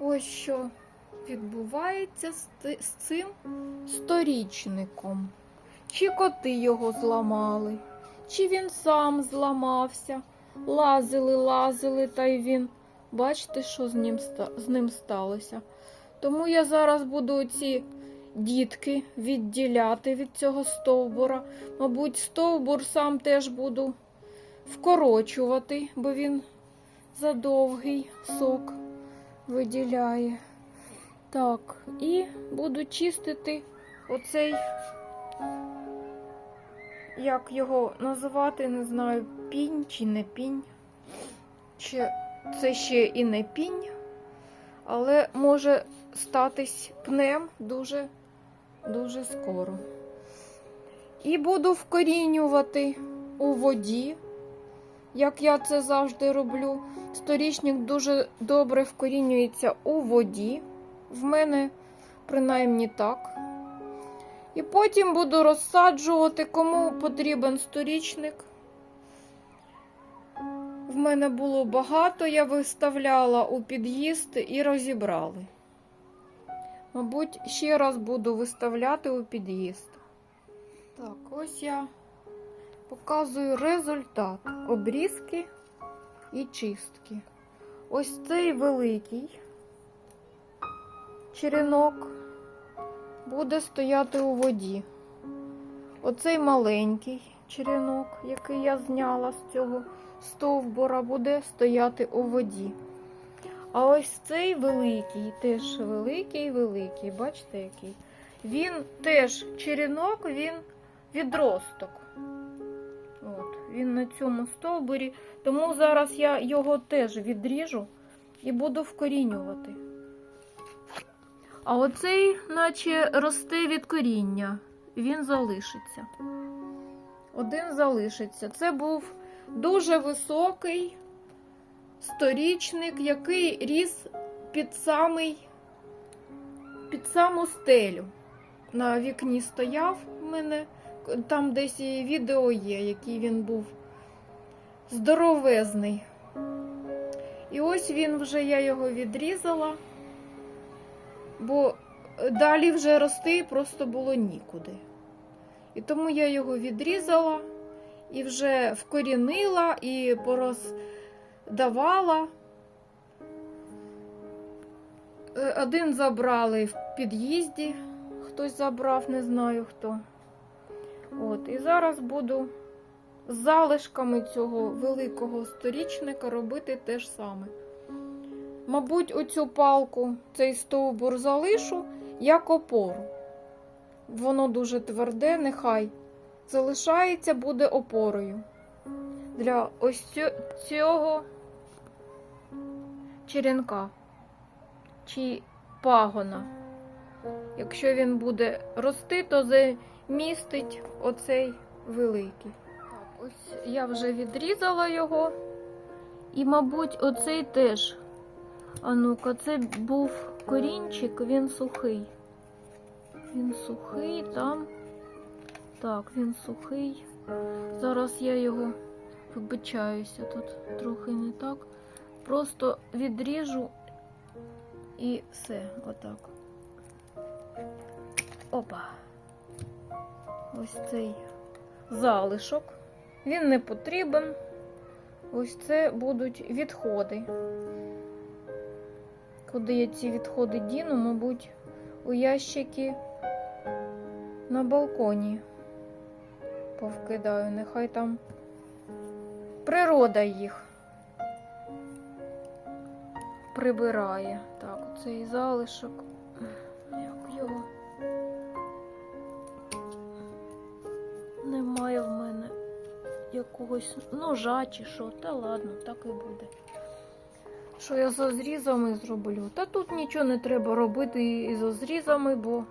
ось що відбувається з, цим сторічником. Чи коти його зламали, чи він сам зламався. Лазили, лазили, та й він. Бачите, що з ним, з ним сталося. Тому я зараз буду ці дітки відділяти від цього стовбура. Мабуть, стовбур сам теж буду вкорочувати, бо він задовгий сок виділяє. Так, і буду чистити оцей, як його називати, не знаю, пінь чи не пінь. Чи це ще і не пінь, але може статись пнем дуже, дуже скоро. І буду вкорінювати у воді, як я це завжди роблю. Сторічник дуже добре вкорінюється у воді. В мене принаймні так. І потім буду розсаджувати, кому потрібен сторічник. В мене було багато, я виставляла у під'їзд і розібрали. Мабуть, ще раз буду виставляти у під'їзд. Так, ось я показую результат обрізки і чистки. Ось цей великий черенок буде стояти у воді. Оцей маленький черенок, який я зняла з цього стовбура, буде стояти у воді. А ось цей великий, теж великий, великий, бачите який? Він теж черенок, він відросток. Він на цьому стовбурі. Тому зараз я його теж відріжу і буду вкорінювати. А оцей, наче росте від коріння, він залишиться. Один залишиться. Це був дуже високий сторічник, який ріс під самий, під саму стелю. На вікні стояв у мене, там десь і відео є, який він був здоровезний. І ось він вже я його відрізала, бо далі вже рости просто було нікуди. І тому я його відрізала і вже вкорінила і пороздавала. Е, Один забрали в під'їзді, хтось забрав, не знаю хто. От, і зараз буду з залишками цього великого сторічника робити те ж саме. Мабуть, оцю палку, цей стовбур залишу як опору. Воно дуже тверде, нехай залишається, буде опорою для ось цього черенка чи пагона. Якщо він буде рости, то замістить оцей великий. Так, ось я вже відрізала його. І, мабуть, оцей теж. А ну-ка, це був корінчик, він сухий. Він сухий там. Так, він сухий. Зараз я його вибачаюся тут трохи не так. Просто відріжу і все, отак. Опа. Ось цей залишок. Він не потрібен. Ось це будуть відходи. Куди я ці відходи діну, мабуть, у ящики на балконі повкидаю. Нехай там природа їх прибирає. Так, оцей залишок. Якогось ножа чи що. Та ладно, так і буде. Що я за зрізами зроблю? Та тут нічого не треба робити і за зрізами, бо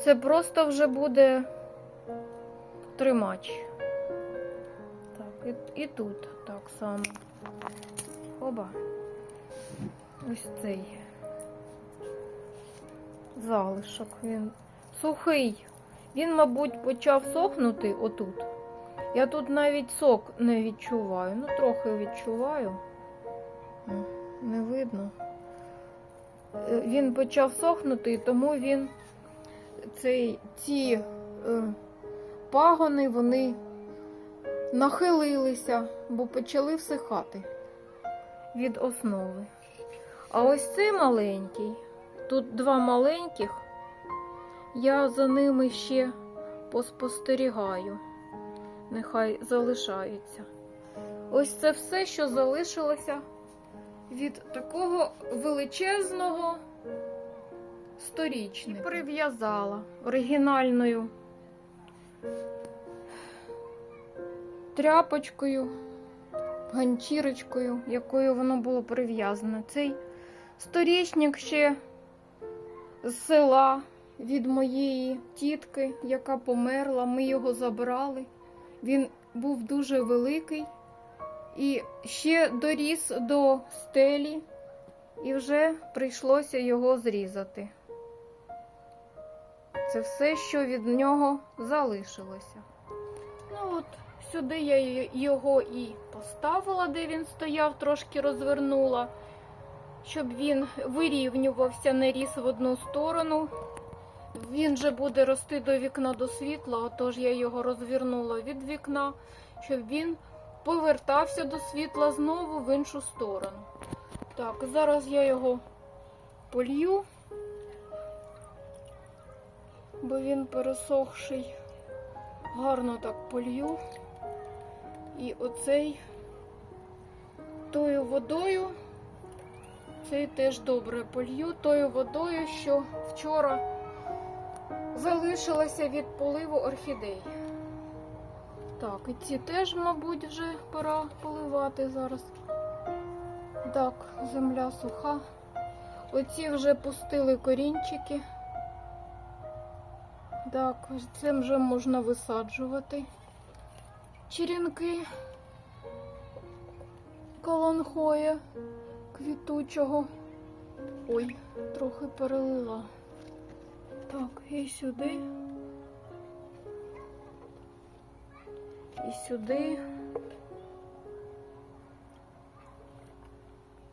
це просто вже буде тримач. Так, і, і тут так само. Оба. Ось цей залишок. Він сухий. Він, мабуть, почав сохнути отут. Я тут навіть сок не відчуваю. Ну, трохи відчуваю. Не видно. е, він почав сохнути, тому він цей, ці е, пагони вони нахилилися, бо почали всихати від основи. А ось цей маленький, тут два маленьких, я за ними ще поспостерігаю. Нехай залишаються. Ось це все, що залишилося від такого величезного сторічника. І Прив'язала оригінальною тряпочкою, ганчірочкою, якою воно було прив'язане. Цей сторічник ще з села від моєї тітки, яка померла. Ми його забрали. Він був дуже великий і ще доріс до стелі, і вже прийшлося його зрізати. Це все, що від нього залишилося. Ну от сюди я його і поставила, де він стояв, трошки розвернула, щоб він вирівнювався, не ріс в одну сторону. Він же буде рости до вікна до світла, отож я його розвернула від вікна, щоб він повертався до світла знову в іншу сторону. Так, зараз я його полью, бо він пересохший. Гарно так полью. І оцей тою водою, цей теж добре полью, тою водою, що вчора залишилася від поливу орхідей. Так, і ці теж, мабуть, вже пора поливати зараз. Так, земля суха. Оці вже пустили корінчики. Так, це вже можна висаджувати. Черенки каланхоя квітучого. Ой, трохи перелила. Так, і сюди. І сюди.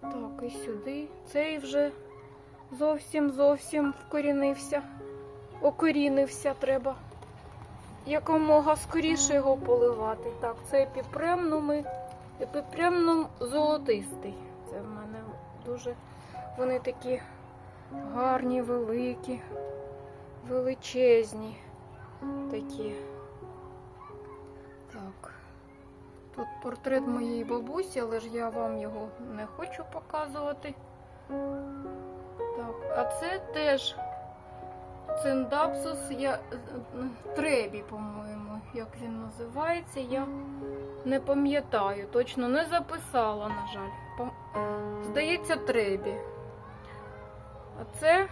Так, і сюди. Цей вже зовсім зовсім вкорінився. Окорінився треба. Якомога скоріше його поливати. Так, це епіпремнуми. Епіпремнум золотистий. Це в мене дуже вони такі гарні, великі, величезні такі. Так. Тут портрет моєї бабусі, але ж я вам його не хочу показувати. Так, а це теж циндапсус я, требі, по-моєму, як він називається. Я не пам'ятаю, точно не записала, на жаль. Здається, требі. А це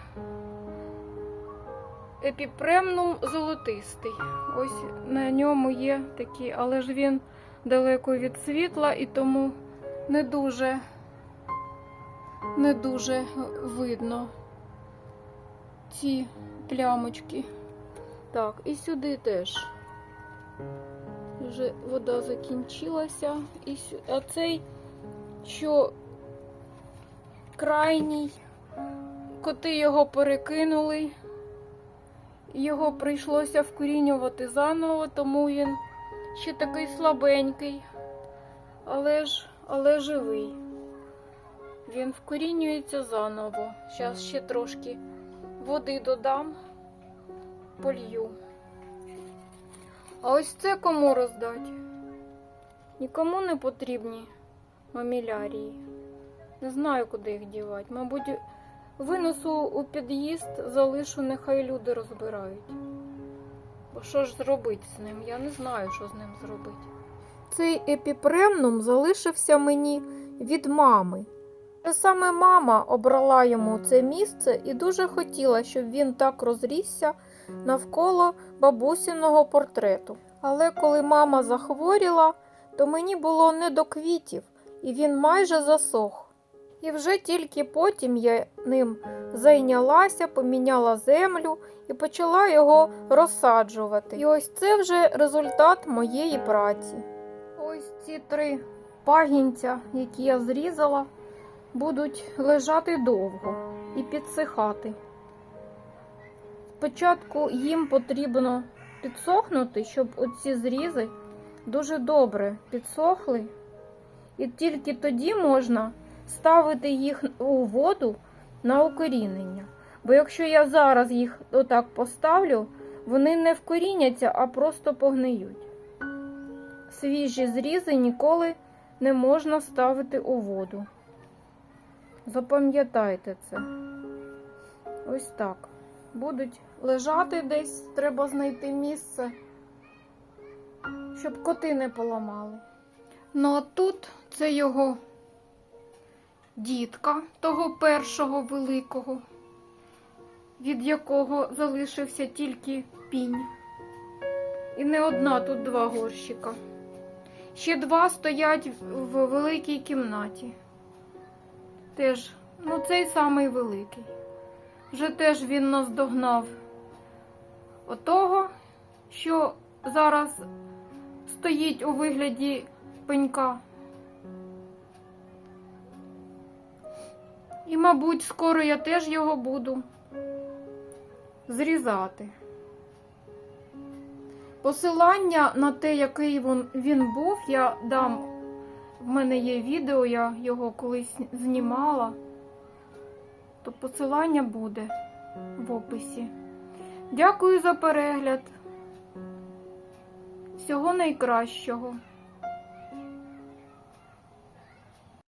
епіпремнум золотистий. Ось на ньому є такі, але ж він далеко від світла і тому не дуже, не дуже видно ці плямочки. Так, і сюди теж. Вже вода закінчилася. І сю... А цей, що крайній, коти його перекинули. Його прийшлося вкорінювати заново, тому він ще такий слабенький, але ж але живий. Він вкорінюється заново. Зараз ще трошки води додам, полью. А ось це кому роздати? Нікому не потрібні мамілярії. Не знаю, куди їх дівати. Мабуть, винесу у під'їзд, залишу, нехай люди розбирають. Бо що ж зробити з ним? Я не знаю, що з ним зробити. Цей епіпремнум залишився мені від мами. Саме мама обрала йому це місце і дуже хотіла, щоб він так розрісся навколо бабусіного портрету. Але коли мама захворіла, то мені було не до квітів, і він майже засох. І вже тільки потім я ним зайнялася, поміняла землю і почала його розсаджувати. І ось це вже результат моєї праці. Ось ці три пагінця, які я зрізала, будуть лежати довго. і підсихати. Спочатку їм потрібно підсохнути, щоб оці зрізи дуже добре підсохли. І тільки тоді можна ставити їх у воду на укорінення. Бо якщо я зараз їх отак поставлю, вони не вкоріняться, а просто погниють. Свіжі зрізи ніколи не можна ставити у воду. Запам'ятайте це. Ось так. Будуть лежати десь, треба знайти місце, щоб коти не поламали. Ну а тут це його дітка, того першого великого, від якого залишився тільки пінь. І не одна тут два горщика. Ще два стоять в великій кімнаті. Теж, ну цей самий великий. Вже теж він наздогнав отого, що зараз стоїть у вигляді пенька. І, мабуть, скоро я теж його буду зрізати. Посилання на те, який він, був, я дам. В мене є відео, я його колись знімала, то посилання буде в описі. Дякую за перегляд. Всього найкращого.